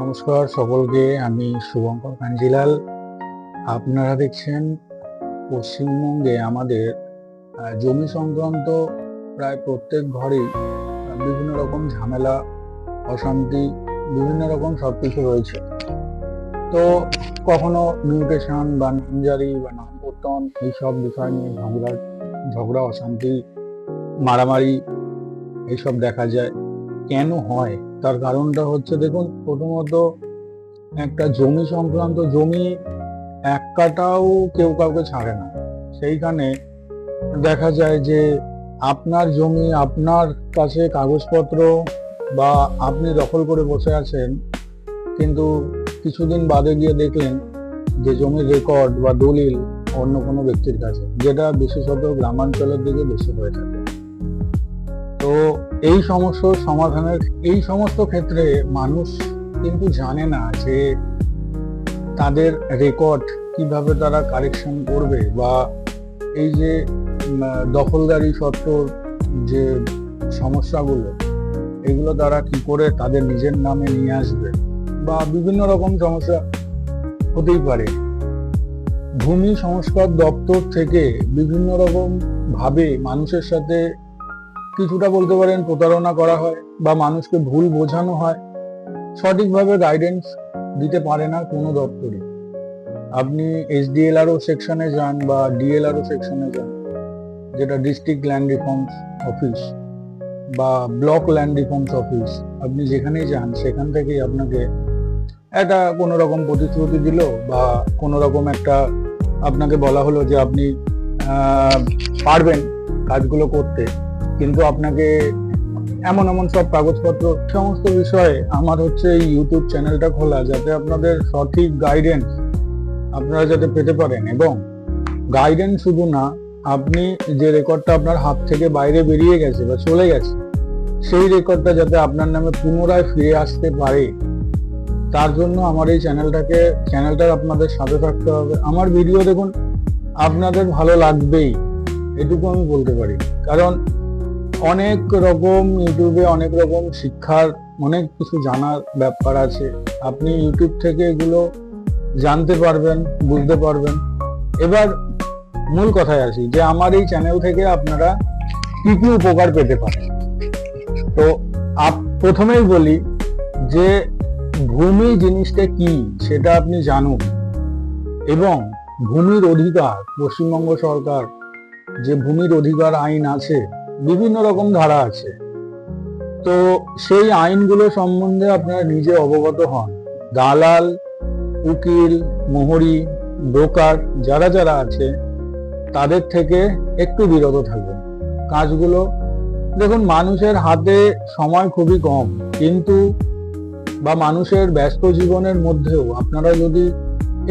নমস্কার সকলকে, আমি শুভঙ্কর কাঞ্জিলাল। আপনারা দেখছেন পশ্চিমবঙ্গে আমাদের জমি সংক্রান্ত প্রায় প্রত্যেক ঘরেই বিভিন্ন রকম ঝামেলা, অশান্তি, বিভিন্ন রকম সব কিছু রয়েছে। তো কখনো মিউটেশন বা নামজারি বা নাম পত্তন এইসব বিষয় নিয়ে ঝগড়া ঝগড়া, অশান্তি, মারামারি এইসব দেখা যায়। কেন হয়? তার কারণটা হচ্ছে দেখুন প্রথমত একটা জমি সংক্রান্ত জমি এক কাটাও কেউ কাউকে ছাড়ে না। সেইখানে দেখা যায় যে আপনার জমি আপনার কাছে কাগজপত্র বা আপনি দখল করে বসে আছেন কিন্তু কিছুদিন বাদে গিয়ে দেখলেন যে জমির রেকর্ড বা দলিল অন্য কোনো ব্যক্তির কাছে যেটা বিশেষত গ্রামাঞ্চলের দিকে বেশি হয়ে থাকে। তো এই সমস্যার সমাধানের, এই সমস্ত ক্ষেত্রে মানুষ কিন্তু জানে না যে তাদের রেকর্ড কীভাবে তারা কারেকশন করবে বা এই যে দখলদারি সত্ত্বর যে সমস্যাগুলো, এগুলো তারা কি করে তাদের নিজের নামে নিয়ে আসবে বা বিভিন্ন রকম সমস্যা হতেই পারে। ভূমি সংস্কার দপ্তর থেকে বিভিন্ন রকম ভাবে মানুষের সাথে কিছুটা বলতে পারেন প্রতারণা করা হয় বা মানুষকে ভুল বোঝানো হয়, সঠিকভাবে গাইডেন্স দিতে পারে না কোনো দপ্তরে আপনি এসডিএলআরও সেকশনে যান বা ডিএলআরও সেকশনে যান, যেটা ডিস্ট্রিক্ট ল্যান্ড রিফর্মস অফিস বা ব্লক ল্যান্ড রিফর্মস অফিস আপনি যেখানেই যান সেখান থেকেই আপনাকে একটা কোনো রকম প্রতিশ্রুতি দিল বা কোনো রকম একটা আপনাকে বলা হলো যে আপনি পারবেন কাজগুলো করতে। কিন্তু আপনাকে এমন এমন সব কাগজপত্র, সমস্ত বিষয়ে আমার হচ্ছে এই ইউটিউব চ্যানেলটা খোলা যাতে আপনাদের সঠিক গাইডেন্স আপনারা যাতে পেতে পারেন এবং গাইডেন্স শুধু না, আপনি যে রেকর্ডটা আপনার হাত থেকে বাইরে বেরিয়ে গেছে বা চলে গেছে, সেই রেকর্ডটা যাতে আপনার নামে পুনরায় ফিরে আসতে পারে, তার জন্য আমার এই চ্যানেলটাকে চ্যানেলটার আপনাদের সাথে থাকতে হবে। আমার ভিডিও দেখুন, আপনাদের ভালো লাগবেই, এটুকু আমি বলতে পারি। কারণ অনেক রকম ইউটিউবে অনেক রকম শিক্ষার অনেক কিছু জানার ব্যাপার আছে। আপনি ইউটিউব থেকে এগুলো জানতে পারবেন, বুঝতে পারবেন। এবার মূল কথায় আসি যে, আমার এই চ্যানেল থেকে আপনারা কি কি উপকার পেতে পারেন? তো আপ- প্রথমেই বলি যে, ভূমি জিনিসটা কি সেটা আপনি জানুন। এবং ভূমির অধিকার, পশ্চিমবঙ্গ সরকার যে ভূমির অধিকার আইন আছে বিভিন্ন রকম ধারা আছে। তো সেই আইনগুলো সম্বন্ধে আপনারা নিজে অবগত হন। দালাল, উকিল, মোহরি, ব্রোকার যারা যারা আছে, তাদের থেকে একটু বিরত থাকবেন কাজগুলো, দেখুন, মানুষের হাতে সময় খুবই কম। কিন্তু, বা মানুষের ব্যস্ত জীবনের মধ্যেও আপনারা যদি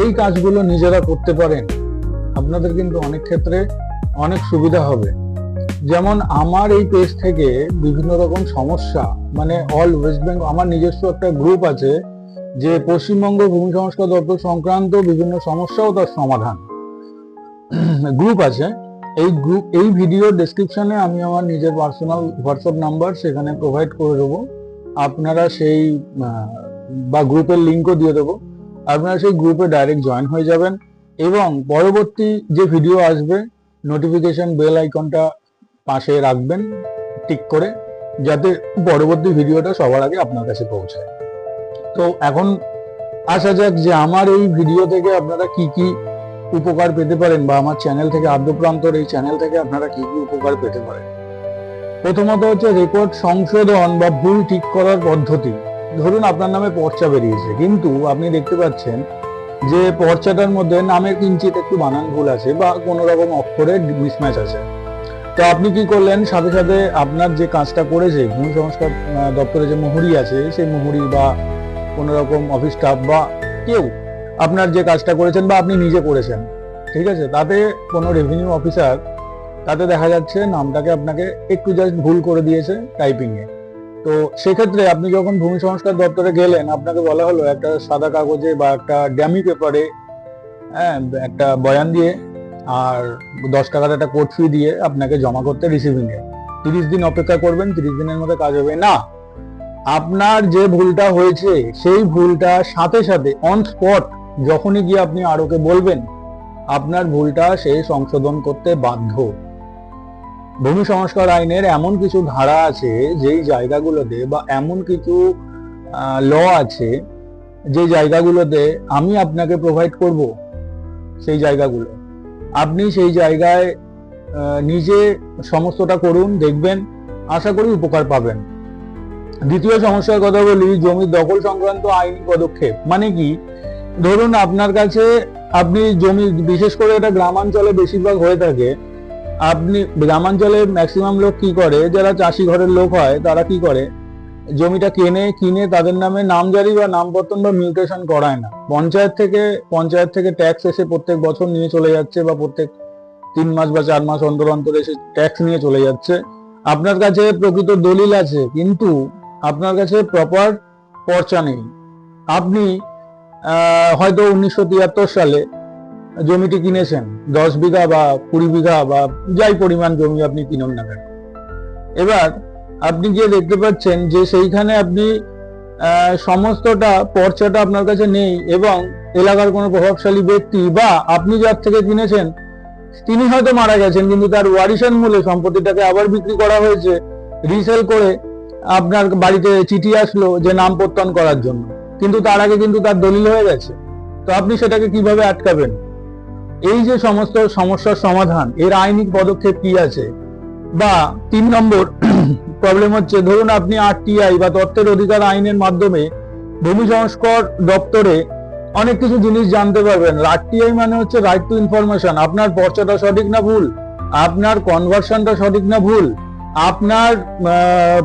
এই কাজগুলো নিজেরা করতে পারেন, আপনাদের কিন্তু অনেক ক্ষেত্রে অনেক সুবিধা হবে। যেমন আমার এই পেজ থেকে বিভিন্ন রকম সমস্যা মানে অল ওয়েস্ট বেঙ্গল আমার নিজস্ব একটা গ্রুপ আছে যে পশ্চিমবঙ্গ ভূমি সংস্কার দপ্তর সংক্রান্ত বিভিন্ন সমস্যা ও তার সমাধান। গ্রুপ আছে। এই গ্রুপ এই ভিডিও ডেসক্রিপশনে আমি আমার নিজের পার্সোনাল হোয়াটসঅ্যাপ নাম্বার সেখানে প্রোভাইড করে দেবো। আপনারা সেই বা গ্রুপের লিঙ্কও দিয়ে দেবো। আপনারা সেই গ্রুপে ডাইরেক্ট জয়েন হয়ে যাবেন এবং পরবর্তী যে ভিডিও আসবে নোটিফিকেশন বেল আইকনটা পাশে রাখবেন টিক করে, যাতে পরবর্তী ভিডিওটা সবার আগে আপনার কাছে পৌঁছায়। তো এখন আসা যাক যে আমার এই ভিডিও থেকে আপনারা কি কি উপকার পেতে পারেন বা আমার চ্যানেল থেকে আদ্যপ্রান্তর এই চ্যানেল থেকে আপনারা কি কি উপকার পেতে পারেন। প্রথমত হচ্ছে রেকর্ড সংশোধন বা ভুল ঠিক করার পদ্ধতি। ধরুন আপনার নামে পর্চা বেরিয়েছে, কিন্তু আপনি দেখতে পাচ্ছেন যে পর্চাটার মধ্যে নামের কিঞ্চিত একটু বানান ভুল আছে বা কোনো রকম অক্ষরের মিসম্যাচ আছে। তো আপনি কি করলেন? সাথে সাথে আপনার যে কাজটা করেছে, ভূমি সংস্কার দপ্তরে যে মুহুরি আছে, সেই মুহুরি বা কোনো রকম অফিস স্টাফ বা কেউ আপনার যে কাজটা করেছেন বা আপনি নিজে করেছেন, ঠিক আছে? তাতে কোনো রেভিনিউ অফিসার তাতে দেখা যাচ্ছে নামটাকে আপনাকে একটু জাস্ট ভুল করে দিয়েছে টাইপিংয়ে তো সেক্ষেত্রে আপনি যখন ভূমি সংস্কার দপ্তরে গেলেন, আপনাকে বলা হলো একটা সাদা কাগজে বা একটা ড্যামি পেপারে হ্যাঁ একটা বয়ান দিয়ে আর দশ টাকার একটা কোর্ট ফি দিয়ে আপনাকে জমা করতে রিসিভিং এ তিরিশ দিন অপেক্ষা করবেন, তিরিশ দিনের মধ্যে কাজ হবে। না, আপনার যে ভুলটা হয়েছে, সেই ভুলটা সাথে সাথে অন স্পট যখনই গিয়ে আপনি আরোকে বলবেন, আপনার ভুলটা সে সংশোধন করতে বাধ্য। ভূমি সংস্কার আইনের এমন কিছু ধারা আছে, যেই জায়গাগুলোতে বা এমন কিছু ল আছে, যে জায়গাগুলোতে আমি আপনাকে প্রোভাইড করব, সেই জায়গাগুলো। আপনি সেই জায়গায় নিজে সমস্তটা করুন, দেখবেন, আশা করি উপকার পাবেন। দ্বিতীয় সমস্যার কথা বলি, জমি দখল সংক্রান্ত আইনি পদক্ষেপ। মানে কি? ধরুন আপনার কাছে আপনি জমি, বিশেষ করে এটা গ্রামাঞ্চলে বেশিরভাগ হয়ে থাকে, আপনি গ্রামাঞ্চলে ম্যাক্সিমাম লোক কি করে? যারা চাষি ঘরের লোক হয়, তারা কি করে? জমিটা কেনে, কিনে তাদের নামে নামজারি বা নামপত্তন বা মিউটেশন করায় না। পঞ্চায়েত থেকে পঞ্চায়েত থেকে ট্যাক্স এসে প্রত্যেক বছর নিয়ে চলে যাচ্ছে বা প্রত্যেক তিন মাস বা চার মাস অন্তর অন্তর এসে ট্যাক্স নিয়ে চলে যাচ্ছে। আপনার কাছে প্রকৃত দলিল আছে, কিন্তু আপনার কাছে প্রপার পর্চা নেই। আপনি হয়তো উনিশশো তিয়াত্তর সালে জমিটি কিনেছেন, দশ বিঘা বা কুড়ি বিঘা বা যাই পরিমাণ জমি আপনি কিনুন না কেন। এবার আপনি গিয়ে দেখতে পাচ্ছেন যে সেইখানে আপনি সমস্তটা, পর্চাটা আপনার কাছে নেই এবং এলাকার কোনো প্রভাবশালী ব্যক্তি বা আপনি যার থেকে কিনেছেন, তিনি হয়তো মারা গেছেন, কিন্তু তার ওয়ারিশান মূলে সম্পত্তিটাকে আবার বিক্রি করা হয়েছে রিসেল করে আপনার বাড়িতে চিঠি আসলো যে নাম প্রত্যয়ন করার জন্য। কিন্তু তার আগে কিন্তু তার দলিল হয়ে গেছে। তো আপনি সেটাকে কীভাবে আটকাবেন? এই যে সমস্ত সমস্যার সমাধান, এর আইনি পদক্ষেপ কি আছে? বা তিন নম্বর প্রবলেম হচ্ছে, ধরুন আপনি আরটিআই বা তত্ত্বের অধিকার আইনের মাধ্যমে ভূমি সংস্কার দপ্তরে অনেক কিছু জিনিস জানতে পারবেন। আরটিআই মানে হচ্ছে রাইট টু ইনফরমেশন আপনার পর্চাটা সঠিক না ভুল? আপনার কনভার্সনটা সঠিক না ভুল? আপনার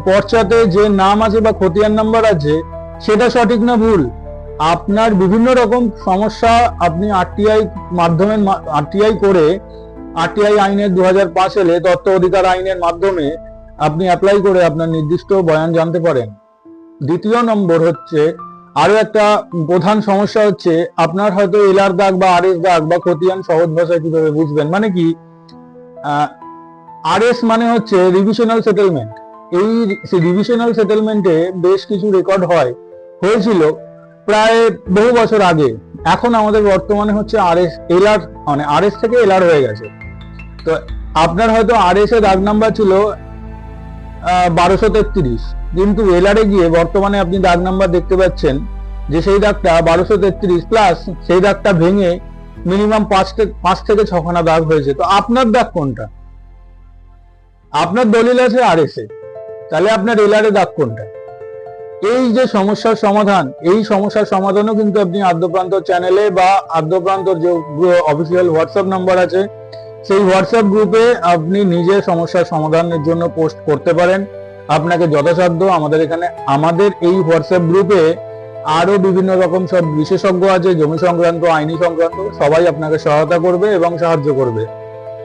পর্চাতে যে নাম আছে বা খতিয়ান নাম্বার আছে, সেটা সঠিক না ভুল? আপনার বিভিন্ন রকম সমস্যা আপনি আরটিআই মাধ্যমে আরটিআই করে আরটিআই আইনের দু হাজার পাঁচ এলে তথ্য অধিকার আইনের মাধ্যমে আপনি অ্যাপ্লাই করে আপনার নির্দিষ্ট বয়ান জানতে পারেন। দ্বিতীয় নম্বর হচ্ছে, আরও একটা প্রধান সমস্যা হচ্ছে, আপনার হয়তো এলআর দাগ বা আর এস দাগ বা খতিয়ান সহজ ভাষায় কীভাবে বুঝবেন? মানে কি? আর এস মানে হচ্ছে রিভিশনাল সেটেলমেন্ট এই রিভিশনাল সেটেলমেন্টে বেশ কিছু রেকর্ড হয়। হয়েছিল প্রায় বহু বছর আগে। এখন আমাদের বর্তমানে হচ্ছে আর এস এলআর মানে আর এস থেকে এলআর হয়ে গেছে। তো আপনার হয়তো আর এস এর দাগ নাম্বার ছিল বারোশো তেত্রিশ। কিন্তু এলআরে গিয়ে বর্তমানে আপনি দাগ নাম্বার দেখতে পাচ্ছেন যে সেই দাগটা বারোশো তেত্রিশ প্লাস সেই দাগটা ভেঙে মিনিমাম পাঁচ পাঁচ থেকে ছখানা দাগ হয়েছে। তো আপনার দাগ কোনটা? আপনার দলিল আছে আর এসে তাহলে আপনার এলআরে দাগ কোনটা? এই যে সমস্যার সমাধান, এই সমস্যার সমাধানও কিন্তু আপনি আদ্যপ্রান্ত চ্যানেলে বা আদ্যপ্রান্তর যে অফিসিয়াল হোয়াটসঅ্যাপ নাম্বার আছে সেই হোয়াটসঅ্যাপ গ্রুপে আপনি নিজে সমস্যার সমাধানের জন্য পোস্ট করতে পারেন। আপনাকে যথাসাধ্য আমাদের এখানে, আমাদের এই হোয়াটসঅ্যাপ গ্রুপে আরও বিভিন্ন রকম সব বিশেষজ্ঞ আছে, জমি সংক্রান্ত, আইনি সংক্রান্ত, সবাই আপনাকে সহায়তা করবে এবং সাহায্য করবে।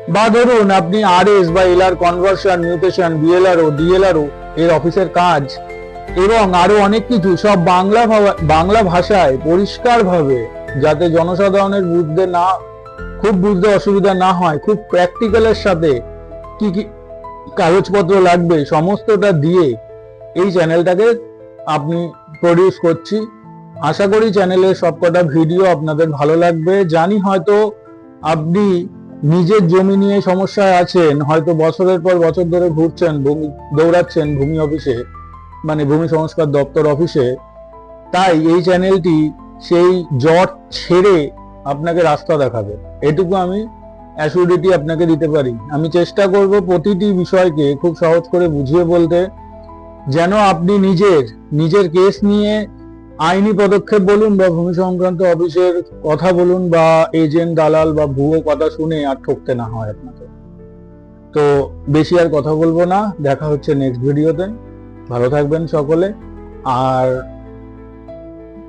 বা ধরুন আপনি আর এস বা LR conversion mutation BLRO DLRO এর অফিসের কাজ এবং আরও অনেক কিছু সব বাংলা বাংলা ভাষায় পরিষ্কারভাবে যাতে জনসাধারণের বুঝতে না খুব বুঝতে অসুবিধা না হয়, খুব প্র্যাকটিক্যালের সাথে কি কি কাগজপত্র লাগবে, সমস্তটা দিয়ে এই চ্যানেলটাকে আপনি প্রডিউস করছি। আশা করি চ্যানেলের সবকটা ভিডিও আপনাদের ভালো লাগবে। জানি হয়তো আপনি নিজের জমি নিয়ে সমস্যায় আছেন, হয়তো বছরের পর বছর ধরে ঘুরছেন, ভূমি, দৌড়াচ্ছেন ভূমি অফিসে মানে ভূমি সংস্কার দপ্তর অফিসে তাই এই চ্যানেলটি সেই জট ছেড়ে আপনাকে রাস্তা দেখাবে। এটুকু আমি অ্যাসিডিটি আপনাকে দিতে পারি। আমি চেষ্টা করব প্রতিটি বিষয়কে খুব সহজ করে বুঝিয়ে বলতে, যেন আপনি নিজের নিজের কেস নিয়ে আইনি পদক্ষেপ বলুন বা ভূমি সংক্রান্ত অফিসের কথা বলুন বা এজেন্ট দালাল বা ভুয়ো কথা শুনে আর ঠকতে না হয় আপনাকে। তো বেশি আর কথা বলব না। দেখা হচ্ছে নেক্সট ভিডিওতে ভালো থাকবেন সকলে। আর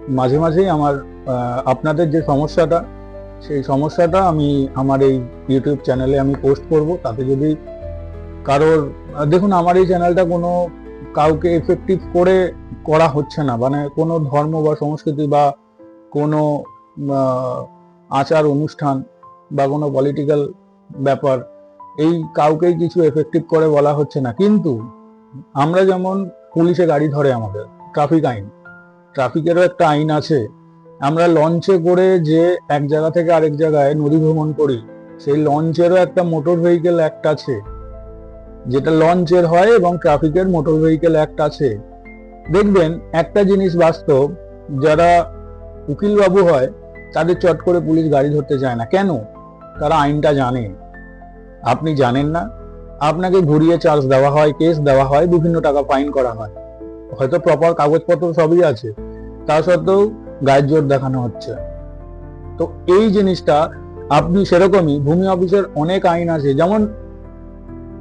মাঝে মাঝেই আমার আপনাদের যে সমস্যাটা, সেই সমস্যাটা আমি আমার এই ইউটিউব চ্যানেলে আমি পোস্ট করব। তাতে যদি কারোর দেখুন, আমার এই চ্যানেলটা কোনো কাউকে এফেক্টিভ করে করা হচ্ছে না। মানে কোনো ধর্ম বা সংস্কৃতি বা কোনো আচার, অনুষ্ঠান বা কোনো পলিটিক্যাল ব্যাপার, এই কাউকেই কিছু এফেক্টিভ করে বলা হচ্ছে না। কিন্তু আমরা যেমন পুলিশে গাড়ি ধরে আমাদের ট্রাফিক আইন ট্রাফিকেরও একটা আইন আছে। আমরা লঞ্চে করে যে এক জায়গা থেকে আরেক জায়গায় নদী ভ্রমণ করি, সেই লঞ্চেরও একটা মোটর ভেহিকেল অ্যাক্ট আছে, যেটা লঞ্চের হয় এবং ট্রাফিকের মোটর ভেহিকেল অ্যাক্ট আছে। দেখবেন একটা জিনিস বাস্তব, যারা উকিলবাবু হয়, তাদের চট করে পুলিশ গাড়ি ধরতে চায় না। কেন? তারা আইনটা জানে। আপনি জানেন না, আপনাকে ঘুরিয়ে চার্জ দেওয়া হয় কেস দেওয়া হয়, বিভিন্ন টাকা ফাইন করা হয়। হয়তো প্রপার কাগজপত্র সবই আছে। তা সত্ত্বেও গায়ের জোর দেখানো হচ্ছে। তো এই জিনিসটা আপনি সেরকমই ভূমি অফিসের অনেক আইন আছে, যেমন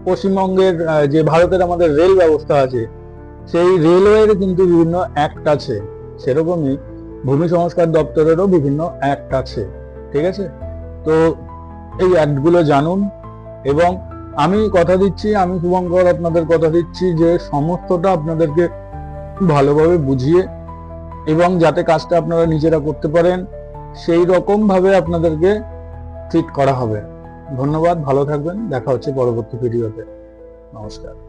পশ্চিমবঙ্গের যে ভারতের আমাদের রেল ব্যবস্থা আছে, সেই রেলওয়ের কিন্তু বিভিন্ন অ্যাক্ট আছে। সেরকমই ভূমি সংস্কার দপ্তরেরও বিভিন্ন অ্যাক্ট আছে, ঠিক আছে? তো এই অ্যাক্টগুলো জানুন এবং আমি কথা দিচ্ছি, আমি শুভঙ্কর আপনাদের কথা দিচ্ছি যে সমস্তটা আপনাদেরকে ভালোভাবে বুঝিয়ে এবং যাতে কাজটা আপনারা নিজেরা করতে পারেন, সেই রকমভাবে আপনাদেরকে ট্রিট করা হবে। ধন্যবাদ, ভালো থাকবেন, দেখা হচ্ছে পরবর্তী ভিডিওতে নমস্কার।